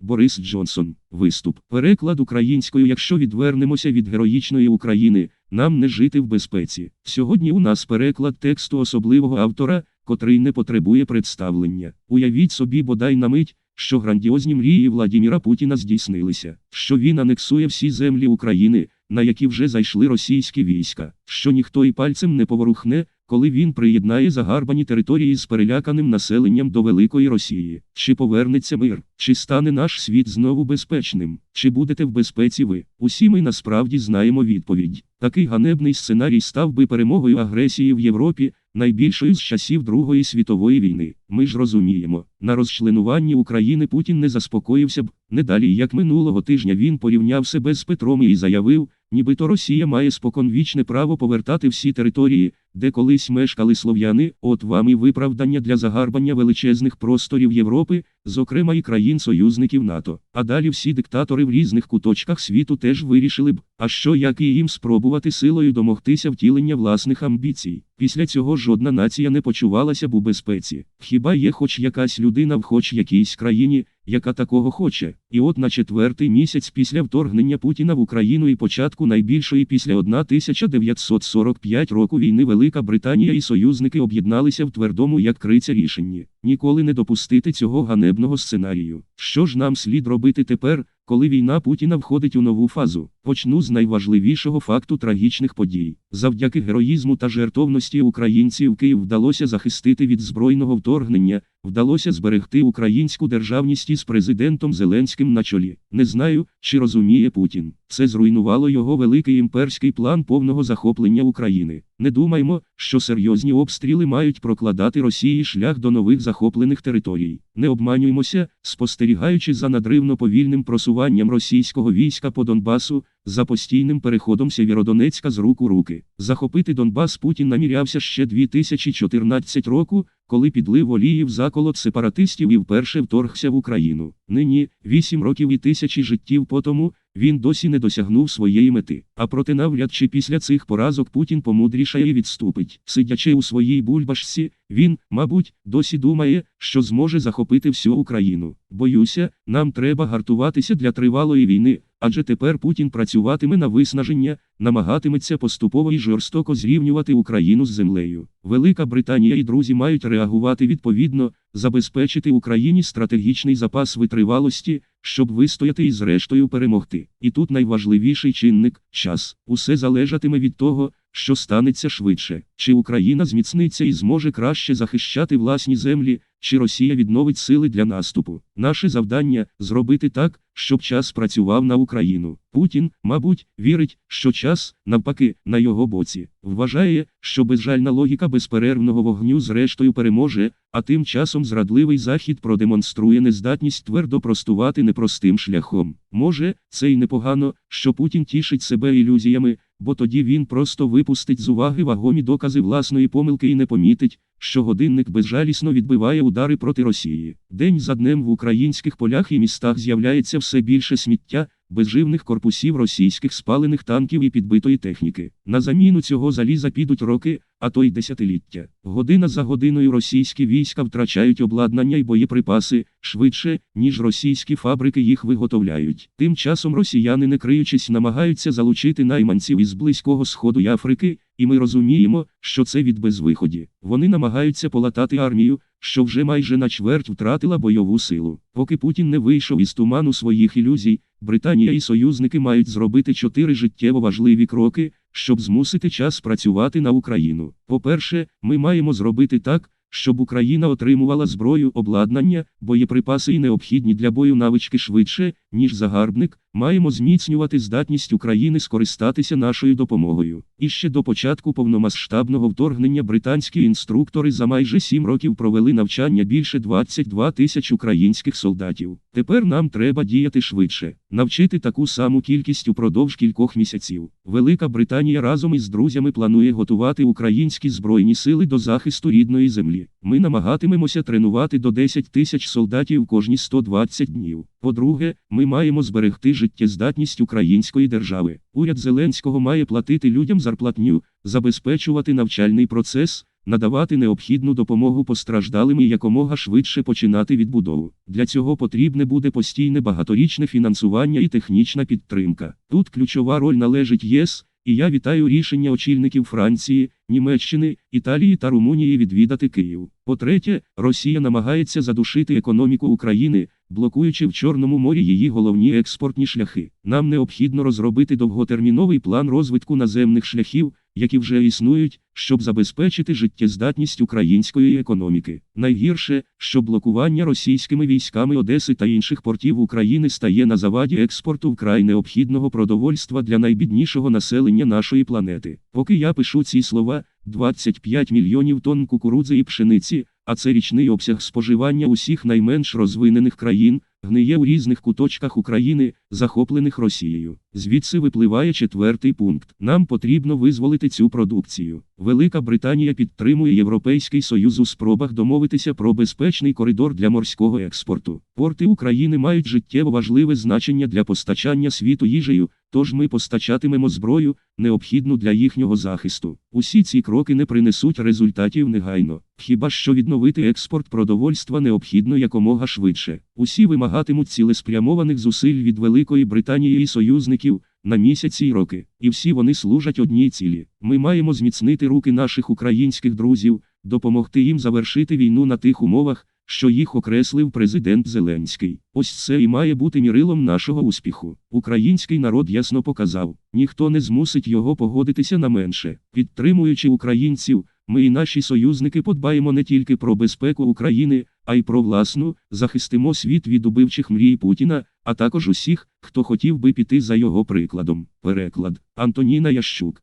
Борис Джонсон. Виступ. Переклад українською. Якщо відвернемося від героїчної України, нам не жити в безпеці. Сьогодні у нас переклад тексту особливого автора, котрий не потребує представлення. Уявіть собі бодай на мить, що грандіозні мрії Владіміра Путіна здійснилися, що він анексує всі землі України, на які вже зайшли російські війська, що ніхто і пальцем не поворухне, коли він приєднає загарбані території з переляканим населенням до Великої Росії, чи повернеться мир, чи стане наш світ знову безпечним, чи будете в безпеці ви? Усі ми насправді знаємо відповідь. Такий ганебний сценарій став би перемогою агресії в Європі, найбільшою з часів Другої світової війни. Ми ж розуміємо, на розчленуванні України Путін не заспокоївся б. Не далі, як минулого тижня він порівняв себе з Петром і заявив, нібито Росія має споконвічне право повертати всі території, де колись мешкали слов'яни, от вам і виправдання для загарбання величезних просторів Європи, зокрема і країн-союзників НАТО. А далі всі диктатори в різних куточках світу теж вирішили б, а що як і їм спробувати силою домогтися втілення власних амбіцій. Після цього жодна нація не почувалася б у безпеці. Хіба є хоч якась людина в хоч якійсь країні, яка такого хоче. І от на четвертий місяць після вторгнення Путіна в Україну і початку найбільшої після 1945 року війни Велика Британія і союзники об'єдналися в твердому як криця рішенні ніколи не допустити цього ганебного сценарію. Що ж нам слід робити тепер, коли війна Путіна входить у нову фазу? Почну з найважливішого факту трагічних подій. Завдяки героїзму та жертовності українців Київ вдалося захистити від збройного вторгнення, вдалося зберегти українську державність із президентом Зеленським на чолі. Не знаю, чи розуміє Путін. Це зруйнувало його великий імперський план повного захоплення України. Не думаймо, що серйозні обстріли мають прокладати Росії шлях до нових захоплених територій. Не обманюймося, спостерігаючи за надривно повільним просуванням російського війська по Донбасу, за постійним переходом Сєвєродонецька з рук у руки. Захопити Донбас Путін намірявся ще 2014 року, коли підлив олії в заколот сепаратистів і вперше вторгся в Україну. Нині, вісім років і тисячі життів по тому, він досі не досягнув своєї мети. А проте навряд чи після цих поразок Путін помудрішає і відступить. Сидячи у своїй бульбашці, він, мабуть, досі думає, що зможе захопити всю Україну. Боюся, нам треба гартуватися для тривалої війни, адже тепер Путін працюватиме на виснаження, намагатиметься поступово і жорстоко зрівнювати Україну з землею. Велика Британія і друзі мають реагувати відповідно, забезпечити Україні стратегічний запас витривалості, щоб вистояти і зрештою перемогти. І тут найважливіший чинник час. Усе залежатиме від того, що станеться швидше, чи Україна зміцниться і зможе краще захищати власні землі, чи Росія відновить сили для наступу. Наше завдання зробити так, щоб час працював на Україну. Путін, мабуть, вірить, що час, навпаки, на його боці. Вважає, що безжальна логіка безперервного вогню зрештою переможе, а тим часом зрадливий захід продемонструє нездатність твердо простувати непростим шляхом. Може, це й непогано, що Путін тішить себе ілюзіями, бо тоді він просто випустить з уваги вагомі докази власної помилки і не помітить, що годинник безжалісно відбиває удари проти Росії. День за днем в українських полях і містах з'являється все більше сміття, безживних корпусів російських спалених танків і підбитої техніки. На заміну цього заліза підуть роки, а то й десятиліття. Година за годиною російські війська втрачають обладнання й боєприпаси швидше, ніж російські фабрики їх виготовляють. Тим часом росіяни, не криючись, намагаються залучити найманців із Близького Сходу і Африки, і ми розуміємо, що це від безвиході. Вони намагаються полатати армію, що вже майже на чверть втратила бойову силу. Поки Путін не вийшов із туману своїх ілюзій, Британія і союзники мають зробити чотири життєво важливі кроки, щоб змусити час працювати на Україну. По-перше, ми маємо зробити так, щоб Україна отримувала зброю, обладнання, боєприпаси і необхідні для бою навички швидше, ніж загарбник, маємо зміцнювати здатність України скористатися нашою допомогою. І ще до початку повномасштабного вторгнення британські інструктори за майже сім років провели навчання більше 22 тисяч українських солдатів. Тепер нам треба діяти швидше, навчити таку саму кількість упродовж кількох місяців. Велика Британія разом із друзями планує готувати українські збройні сили до захисту рідної землі. Ми намагатимемося тренувати до 10 тисяч солдатів кожні 120 днів. По-друге, ми маємо зберегти життєздатність української держави. Уряд Зеленського має платити людям зарплатню, забезпечувати навчальний процес, надавати необхідну допомогу постраждалим і якомога швидше починати відбудову. Для цього потрібне буде постійне багаторічне фінансування і технічна підтримка. Тут ключова роль належить ЄС. І я вітаю рішення очільників Франції, Німеччини, Італії та Румунії відвідати Київ. По-третє, Росія намагається задушити економіку України, блокуючи в Чорному морі її головні експортні шляхи. Нам необхідно розробити довготерміновий план розвитку наземних шляхів, які вже існують, щоб забезпечити життєздатність української економіки. Найгірше, що блокування російськими військами Одеси та інших портів України стає на заваді експорту вкрай необхідного продовольства для найбіднішого населення нашої планети. Поки я пишу ці слова, 25 мільйонів тонн кукурудзи і пшениці, а це річний обсяг споживання усіх найменш розвинених країн, гниє у різних куточках України, захоплених Росією. Звідси випливає четвертий пункт. Нам потрібно визволити цю продукцію. Велика Британія підтримує Європейський Союз у спробах домовитися про безпечний коридор для морського експорту. Порти України мають життєво важливе значення для постачання світу їжею, тож ми постачатимемо зброю, необхідну для їхнього захисту. Усі ці кроки не принесуть результатів негайно. Хіба що відновити експорт продовольства необхідно якомога швидше. Усі вимагатимуть цілеспрямованих зусиль від Великої Британії і союзників на місяці й роки. І всі вони служать одній цілі. Ми маємо зміцнити руки наших українських друзів, допомогти їм завершити війну на тих умовах, що їх окреслив президент Зеленський. Ось це і має бути мірилом нашого успіху. Український народ ясно показав, ніхто не змусить його погодитися на менше. Підтримуючи українців, ми і наші союзники подбаємо не тільки про безпеку України, а й про власну, захистимо світ від убивчих мрій Путіна, а також усіх, хто хотів би піти за його прикладом. Переклад Антоніна Ящук